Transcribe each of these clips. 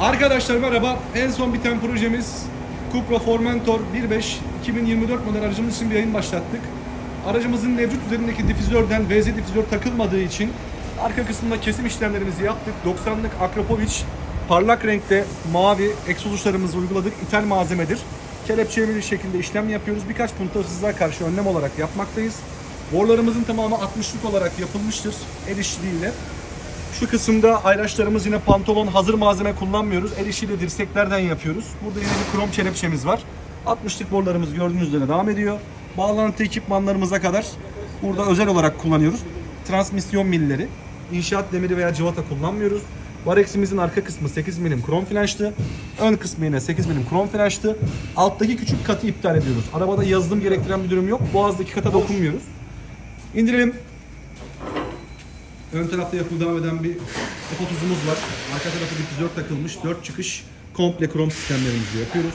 Arkadaşlar merhaba. En son biten projemiz Cupra Formentor 1.5 2024 model aracımız için bir yayın başlattık. Aracımızın mevcut üzerindeki difüzörden VZ difüzör takılmadığı için arka kısmında kesim işlemlerimizi yaptık. 90'lık Akrapovic parlak renkte mavi egzoz uçlarımızı uyguladık. İthal malzemedir. Kelepçeli bir şekilde işlem yapıyoruz. Birkaç punta hırsızlığa karşı önlem olarak yapmaktayız. Borlarımızın tamamı 60'lık olarak yapılmıştır. El işçiliğiyle. Şu kısımda ayraçlarımız yine pantolon hazır malzeme kullanmıyoruz. El işiyle dirseklerden yapıyoruz. Burada yine bir krom çelepçemiz var. 60'lık borularımız gördüğünüz üzere devam ediyor. Bağlantı ekipmanlarımıza kadar burada özel olarak kullanıyoruz. Transmisyon milleri, inşaat demiri veya cıvata kullanmıyoruz. Varex'imizin arka kısmı 8 milim krom flanşlı. Ön kısmı yine 8 milim krom flanşlı. Alttaki küçük katı iptal ediyoruz. Arabada yazılım gerektiren bir durum yok. Boğazdaki kata dokunmuyoruz. İndirelim. Ön tarafta yapılı devam eden bir kapatuzumuz var. Arka tarafı difüzör takılmış. 4 çıkış komple krom sistemlerimizi yapıyoruz.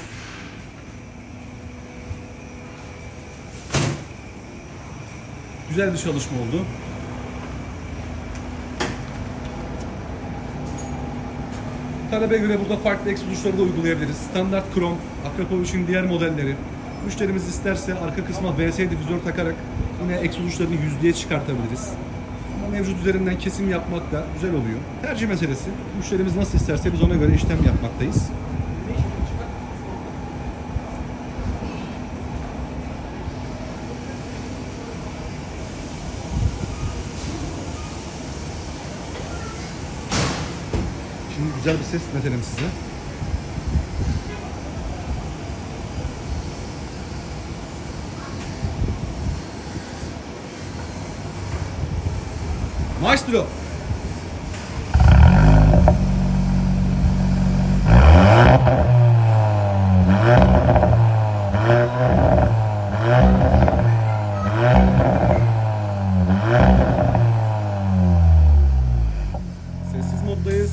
Güzel bir çalışma oldu. Talebe göre burada farklı uçları da uygulayabiliriz. Standart krom, Akrapovic'in diğer modelleri. Müşterimiz isterse arka kısma VS difüzör takarak yine egzoz uçlarını yüzdeye çıkartabiliriz. Ama mevcut üzerinden kesim yapmak da güzel oluyor. Tercih meselesi. Müşterimiz nasıl isterse biz ona göre işlem yapmaktayız. Şimdi güzel bir ses dinletelim size. Maestro. Sessiz moddayız.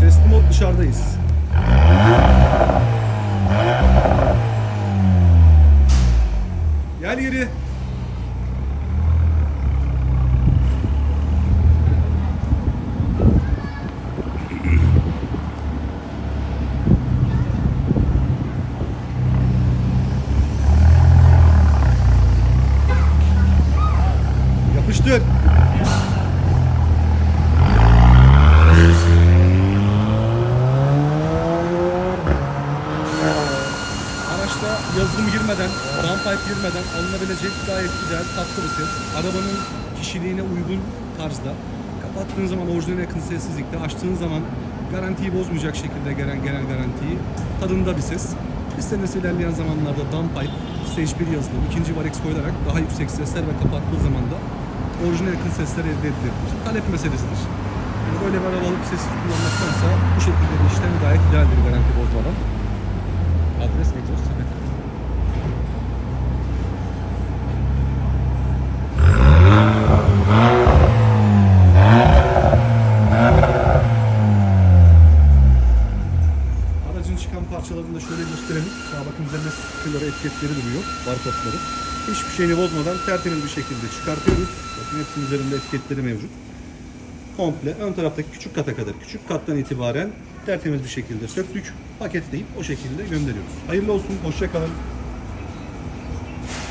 Sesli mod dışarıdayız. Yazılım girmeden, downpipe girmeden alınabilecek gayet güzel, tatlı bir ses. Arabanın kişiliğine uygun tarzda. Kapattığın zaman orijinal yakın sessizlikte, açtığın zaman garantiyi bozmayacak şekilde gelen genel garantiyi tadında bir ses. İstenirse ilerleyen zamanlarda downpipe, stage 1 yazılım, ikinci varex koyularak daha yüksek sesler ve kapattığı zaman da orijinal yakın sesler elde edilebilir. Talep meselesidir. Yani böyle bir araba alıp sessiz kullanmaktansa bu şekilde bir işlem gayet idealdir garanti bozmadan. Adres Egzoz Sepet. Çıkan parçalarını da şöyle gösterelim. Sağ bakın üzerinde stickerları, etiketleri duruyor. Barkodları. Hiçbir şeyini bozmadan tertemiz bir şekilde çıkartıyoruz. Bakın hepsinin üzerinde etiketleri mevcut. Komple ön taraftaki küçük kata kadar, küçük kattan itibaren tertemiz bir şekilde söktük, paketleyip o şekilde gönderiyoruz. Hayırlı olsun, hoşça kalın.